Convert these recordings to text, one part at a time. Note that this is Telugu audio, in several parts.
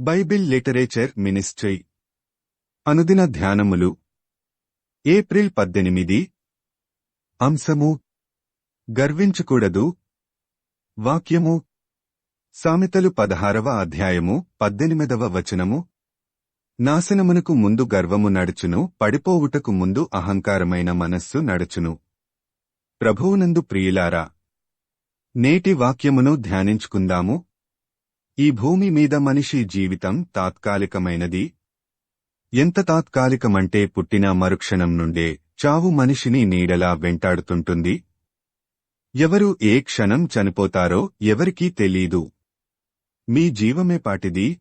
Bible literature ministry. అనుదిన ధ్యానములు. ఏప్రిల్ పద్దెనిమిది. అంశము. గర్వించకూడదు. వాక్యము. సామెతలు పదహారవ అధ్యాయము పద్దెనిమిదవ వచనము. నాశనమునకు ముందు గర్వము నడుచును పడిపోవుటకు ముందు అహంకారమైన మనస్సు నడుచును. ప్రభువునందు ప్రియులారా నేటి వాక్యమును ధ్యానించుకుందాము. ఈ భూమి మీద మనిషి జీవితం తాత్కాలికమైనది. ఎంత తాత్కాలికమంటే పుట్టిన మరుక్షణం నుండే చావు మనిషిని నీడలా వెంటాడుతుంటుంది. ఎవరు ఏ క్షణం చనిపోతారో ఎవరికీ తెలీదు. మీ జీవమే పాటిది.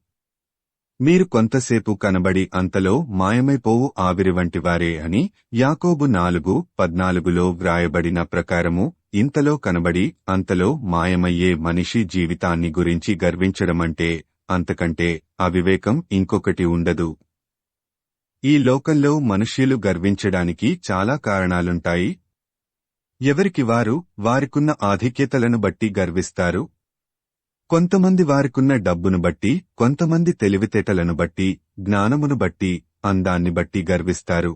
మీరు కొంతసేపు కనబడి అంతలో మాయమైపోవు ఆవిరి వంటివారే అని యాకోబు నాలుగు పద్నాలుగులో వ్రాయబడిన ప్రకారము ఇంతలో కనబడి అంతలో మాయమయ్యే మనిషి జీవితాన్ని గురించి గర్వించడమంటే అంతకంటే అవివేకం ఇంకొకటి ఉండదు. ఈ లోకంలో మనుష్యులు గర్వించడానికి చాలా కారణాలుంటాయి. ఎవరికి వారు వారికున్న ఆధిక్యతలను బట్టి గర్విస్తారు. కొంతమంది వారికున్న డబ్బును బట్టి కొంతమంది తెలివితేటలను బట్టి జ్ఞానమును బట్టి అందాన్ని బట్టి గర్విస్తారు.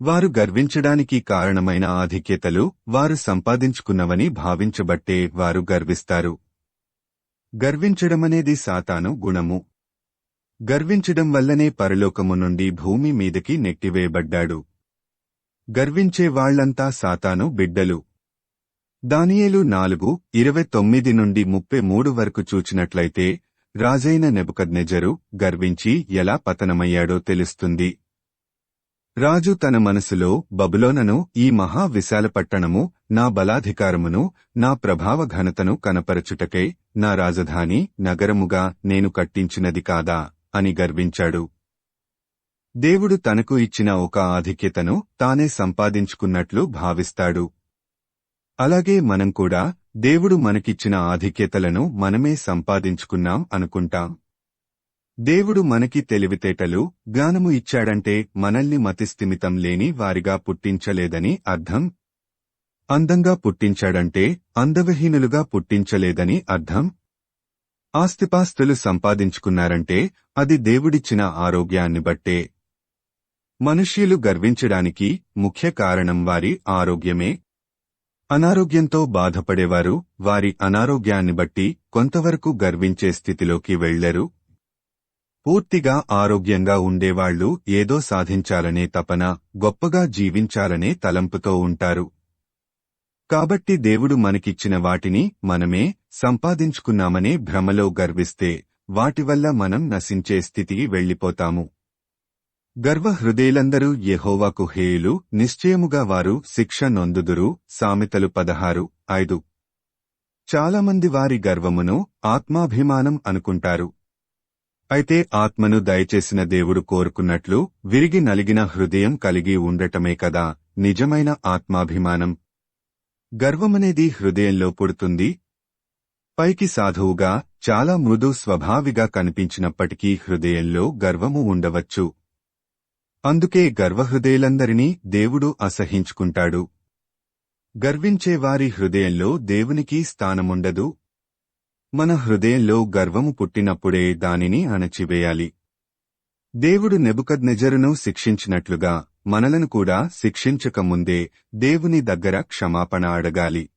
వారు గర్వించడానికి కారణమైన ఆధిక్యతలు వారు సంపాదించుకున్నవని భావించబట్టే వారు గర్విస్తారు. గర్వించడమనేది సాతాను గుణము. గర్వించడం వల్లనే పరలోకము నుండి భూమి మీదకి నెట్టివేయబడ్డాడు. గర్వించే వాళ్ళంతా సాతాను బిడ్డలు. దానియేలు నాలుగు ఇరవై తొమ్మిది నుండి ముప్పై మూడు వరకు చూచినట్లయితే రాజైన నెబుకద్నెజరు గర్వించి ఎలా పతనమయ్యాడో తెలుస్తుంది. రాజు తన మనసులో బబులోనను ఈ మహా విశాల పట్టణము నా బలాధికారమును నా ప్రభావ ఘనతను కనపరచుటకై నా రాజధాని నగరముగా నేను కట్టించినది కాదా అని గర్వించాడు. దేవుడు తనకు ఇచ్చిన ఒక ఆధిక్యతను తానే సంపాదించుకున్నట్లు భావిస్తాడు. అలాగే మనం కూడా దేవుడు మనకిచ్చిన ఆధిక్యతలను మనమే సంపాదించుకున్నాం అనుకుంటాం. దేవుడు మనకి తెలివితేటలు జ్ఞానము ఇచ్చాడంటే మనల్ని మతిస్థిమితం లేని వారిగా పుట్టించలేదని అర్థం? అందంగా పుట్టించాడంటే అందవిహీనులుగా పుట్టించలేదని అర్థం? ఆస్తిపాస్తులు సంపాదించుకున్నారంటే అది దేవుడిచ్చిన ఆరోగ్యాన్ని బట్టే. మనుష్యులు గర్వించడానికి ముఖ్య కారణం వారి ఆరోగ్యమే. అనారోగ్యంతో బాధపడేవారు వారి అనారోగ్యాన్ని బట్టి కొంతవరకు గర్వించే స్థితిలోకి వెళ్ళరు పూర్తిగా ఆరోగ్యంగా ఉండేవాళ్ళు ఏదో సాధించాలనే తపన గొప్పగా జీవించాలనే తలంపుతో ఉంటారు. కాబట్టి దేవుడు మనకిచ్చిన వాటిని మనమే సంపాదించుకున్నామనే భ్రమలో గర్విస్తే వాటివల్ల మనం నశించే స్థితికి వెళ్ళిపోతాము గర్వహృదయులందరూ యహోవాకు హేయులు నిశ్చయముగా వారు శిక్ష నొందుదురు. సామెతలు పదహారు ఐదు. చాలామంది వారి గర్వమును ఆత్మాభిమానం అనుకుంటారు. అయితే ఆత్మను దయచేసిన దేవుడు కోరుకున్నట్లు విరిగి నలిగిన హృదయం కలిగి ఉండటమే కదా నిజమైన ఆత్మాభిమానం. గర్వమనేది హృదయంలో పుడుతుంది. పైకి సాధువుగా చాలా మృదు స్వభావిగా కనిపించినప్పటికీ హృదయంలో గర్వము ఉండవచ్చు. అందుకే గర్వహృదయులందరినీ దేవుడు అసహించుకుంటాడు. గర్వించేవారి హృదయంలో దేవునికి స్థానముండదు మన హృదయంలో గర్వము పుట్టినప్పుడే దానిని అణచివేయాలి. దేవుడు నెబుకద్నెజరును శిక్షించినట్లుగా మనలను కూడా శిక్షించకముందే దేవుని దగ్గర క్షమాపణ అడగాలి.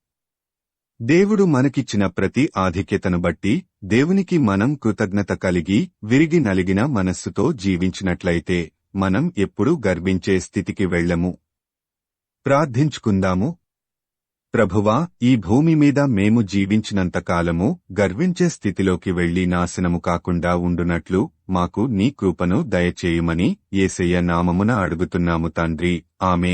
దేవుడు మనకిచ్చిన ప్రతి ఆధిక్యతను బట్టి దేవునికి మనం కృతజ్ఞత కలిగి విరిగి నలిగిన మనస్సుతో జీవించినట్లయితే మనం ఎప్పుడూ గర్వించే స్థితికి వెళ్ళము. ప్రార్థించుకుందాము. ప్రభువా ఈ భూమి మీద మేము జీవించినంత కాలము గర్వించే స్థితిలోకి వెళ్ళి నాశనము కాకుండా ఉండునట్లు మాకు నీ కృపను దయచేయుమని ఏసయ్య నామమున అడుగుతున్నాము తండ్రి. ఆమె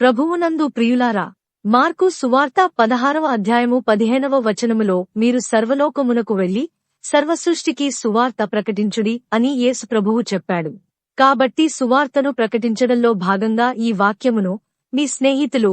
ప్రభువునందు ప్రియులారా మార్కు సువార్త పదహారవ అధ్యాయము పదిహేనవ వచనములో మీరు సర్వలోకమునకు వెళ్ళి సర్వసృష్టికి సువార్త ప్రకటించుడి అని యేసు ప్రభువు చెప్పాడు. కాబట్టి సువార్తను ప్రకటించడంలో భాగంగా ఈ వాక్యమును మీ స్నేహితులు